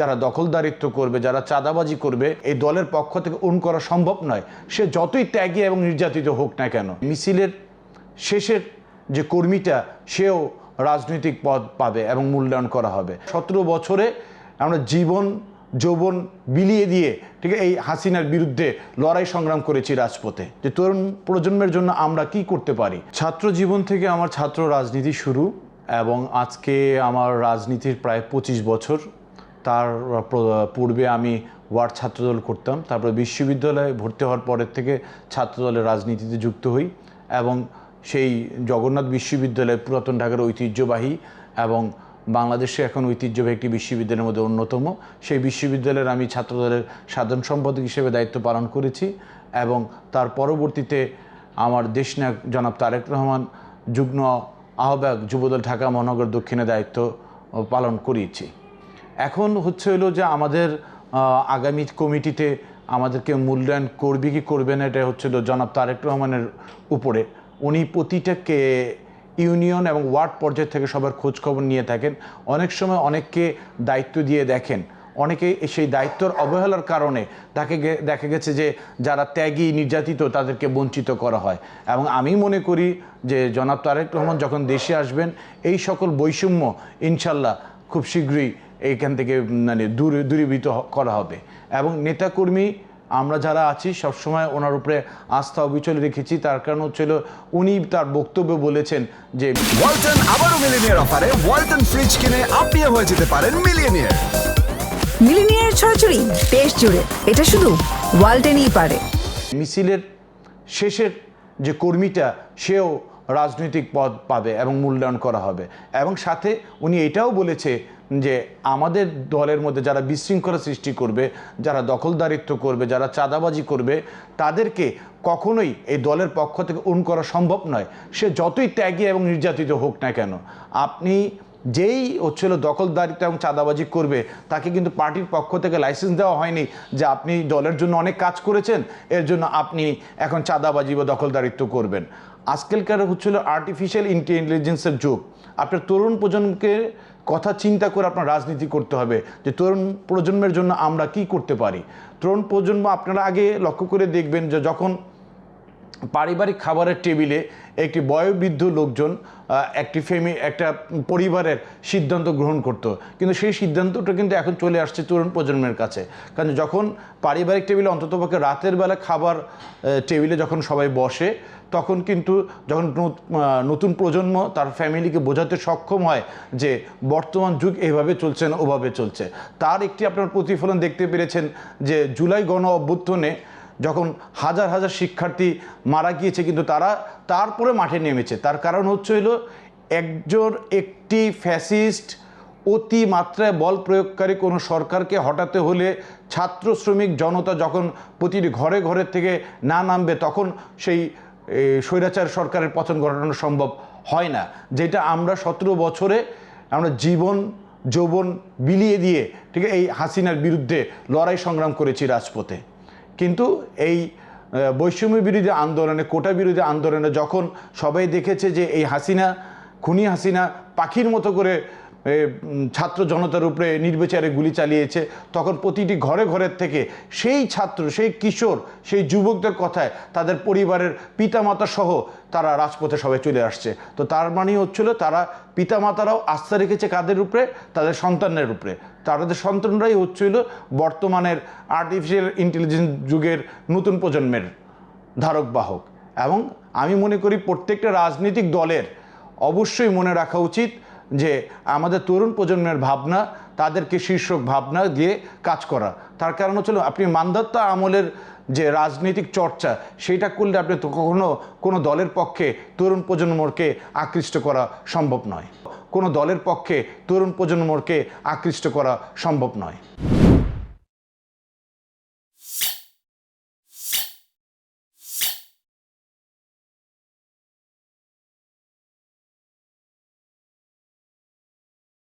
যারা দখলদারিত্ব করবে, যারা চাঁদাবাজি করবে, এই দলের পক্ষ থেকে উন করা সম্ভব নয়। সে যতই ত্যাগী এবং নির্যাতিত হোক না কেন, মিছিলের শেষের যে কর্মীটা, সেও রাজনৈতিক পদ পাবে এবং মূল্যায়ন করা হবে। সতেরো বছরে আমরা জীবন, যৌবন বিলিয়ে দিয়ে, ঠিক এই হাসিনার বিরুদ্ধে লড়াই সংগ্রাম করেছি রাজপথে। যে তরুণ প্রজন্মের জন্য আমরা কি করতে পারি? ছাত্র জীবন থেকে আমার ছাত্র রাজনীতি শুরু এবং আজকে আমার রাজনীতির প্রায় পঁচিশ বছর তার পূর্বে আমি ওয়ার্ড ছাত্রদল করতাম, তারপর বিশ্ববিদ্যালয়ে ভর্তি হওয়ার পরের থেকে ছাত্রদলের রাজনীতিতে যুক্ত হই এবং সেই জগন্নাথ বিশ্ববিদ্যালয় পুরাতন ঢাকার ঐতিহ্যবাহী এবং বাংলাদেশে এখন ঐতিহ্যবাহী একটি বিশ্ববিদ্যালয়ের মধ্যে অন্যতম। সেই বিশ্ববিদ্যালয়ের আমি ছাত্রদলের সাধারণ সম্পাদক হিসেবে দায়িত্ব পালন করেছি এবং তার পরবর্তীতে আমার দেশনায়ক জনাব তারেক রহমান, যুগ্ম আহ্বায়ক যুবদল ঢাকা মহানগর দক্ষিণে দায়িত্ব পালন করিয়েছি। এখন হচ্ছে হলো যে আমাদের আগামী কমিটিতে আমাদেরকে মূল্যায়ন করবে কি করবে না এটা হচ্ছিল জনাব তারেক রহমানের উপরে। উনি প্রতিটাকে ইউনিয়ন এবং ওয়ার্ড পর্যায় থেকে সবার খোঁজ খবর নিয়ে থাকেন। অনেক সময় অনেককে দায়িত্ব দিয়ে দেখেন। অনেকে সেই দায়িত্বর অবহেলার কারণে তাকে দেখা গেছে যে যারা ত্যাগী, নির্যাতিত তাদেরকে বঞ্চিত করা হয়। এবং আমি মনে করি যে জনাব তারেক রহমান যখন দেশে আসবেন, এই সকল বৈষম্য ইনশাল্লাহ খুব শীঘ্রই এইখান থেকে মানে দূরে দূরীভূত করা হবে। এবং নেতাকর্মী আমরা যারা আছি সবসময় ওনার উপরে আস্থা অবিচল রেখেছি। তার কারণ হচ্ছিল উনি তার বক্তব্য বলেছেন যে ওয়ালটন আবারও মিলিনিয়ার অফারে ওয়ালটন ফ্রিজ কিনে আপনিও হয়ে যেতে পারেন মিলিয়নিয়ার। মিলিনিয়ার ছড়াছড়ি দেশ জুড়ে এটা শুধু ওয়ালটেনই পারে। মিছিলের শেষের যে কর্মীটা সেও রাজনৈতিক পদ পাবে এবং মূল্যায়ন করা হবে। এবং সাথে উনি এটাও বলেছে যে আমাদের দলের মধ্যে যারা বিশৃঙ্খলা সৃষ্টি করবে, যারা দখলদারিত্ব করবে, যারা চাঁদাবাজি করবে, তাদেরকে কখনোই এই দলের পক্ষ থেকে উন করা সম্ভব নয়। সে যতই ত্যাগী এবং নির্যাতিত হোক না কেন, আপনি যেই হচ্ছিল দখলদারিত্ব এবং চাঁদাবাজি করবে, তাকে কিন্তু পার্টির পক্ষ থেকে লাইসেন্স দেওয়া হয়নি যে আপনি দলের জন্য অনেক কাজ করেছেন, এর জন্য আপনি এখন চাঁদাবাজি বা দখলদারিত্ব করবেন। আজকালকার হচ্ছিল আর্টিফিশিয়াল ইন্টেলিজেন্সের যুগ। আপনার তরুণ প্রজন্মকে কথা চিন্তা করে আপনার রাজনীতি করতে হবে যে তরুণ প্রজন্মের জন্য আমরা কি করতে পারি? তরুণ প্রজন্ম আপনারা আগে লক্ষ্য করে দেখবেন যে যখন পারিবারিক খাবারের টেবিলে একটি বয়োবৃদ্ধ লোকজন একটি ফেমি একটা পরিবারের সিদ্ধান্ত গ্রহণ করত। কিন্তু সেই সিদ্ধান্তটা কিন্তু এখন চলে আসছে তরুণ প্রজন্মের কাছে। কারণ যখন পারিবারিক টেবিলে অন্ততপক্ষে রাতের বেলা খাবার টেবিলে যখন সবাই বসে, তখন কিন্তু যখন নতুন প্রজন্ম তার ফ্যামিলিকে বোঝাতে সক্ষম হয় যে বর্তমান যুগ এভাবে চলছে না, ওভাবে চলছে। তার একটি আপনার প্রতিফলন দেখতে পেরেছেন যে জুলাই গণ অভ্যুত্থানে যখন হাজার হাজার শিক্ষার্থী মারা গিয়েছে, কিন্তু তারা তারপরে মাঠে নেমেছে। তার কারণ হচ্ছে হলো, একজন একটি ফ্যাসিস্ট অতি মাত্রায় বল প্রয়োগকারী কোনো সরকারকে হটাতে হলে ছাত্র শ্রমিক জনতা যখন প্রতিটি ঘরে ঘরে থেকে না নামবে, তখন সেই স্বৈরাচার সরকারের পতন ঘটানো সম্ভব হয় না। যেটা আমরা সতেরো বছরে আমরা জীবন, যৌবন বিলিয়ে দিয়ে, ঠিক এই হাসিনার বিরুদ্ধে লড়াই সংগ্রাম করেছি রাজপথে। কিন্তু এই বৈষম্য বিরোধী আন্দোলনে, কোটা বিরোধী আন্দোলনে যখন সবাই দেখেছে যে এই হাসিনা, খুনি হাসিনা পাখির মতো করে ছাত্র জনতার উপরে নির্বিচারে গুলি চালিয়েছে। তখন প্রতিটি ঘরে ঘরের থেকে সেই ছাত্র, সেই কিশোর, সেই যুবকদের কথায় তাদের পরিবারের পিতামাতা সহ তারা রাজপথে সবাই চলে আসছে। তো তার মানে হচ্ছিল তারা পিতামাতারাও আস্থা রেখেছে কাদের উপরে? তাদের সন্তানের উপরে। তাদের সন্তানরাই হচ্ছিল বর্তমানের আর্টিফিশিয়াল ইন্টেলিজেন্স যুগের নতুন প্রজন্মের ধারক, বাহক। এবং আমি মনে করি প্রত্যেকটা রাজনৈতিক দলের অবশ্যই মনে রাখা উচিত যে আমাদের তরুণ প্রজন্মের ভাবনা, তাদেরকে শীর্ষক ভাবনা দিয়ে কাজ করা। তার কারণ হচ্ছিল আপনি মান্দাত্য আমলের যে রাজনৈতিক চর্চা সেইটা করলে আপনি কখনো কোনো দলের পক্ষে তরুণ প্রজন্মকে আকৃষ্ট করা সম্ভব নয়। কোনো দলের পক্ষে তরুণ প্রজন্মকে আকৃষ্ট করা সম্ভব নয়।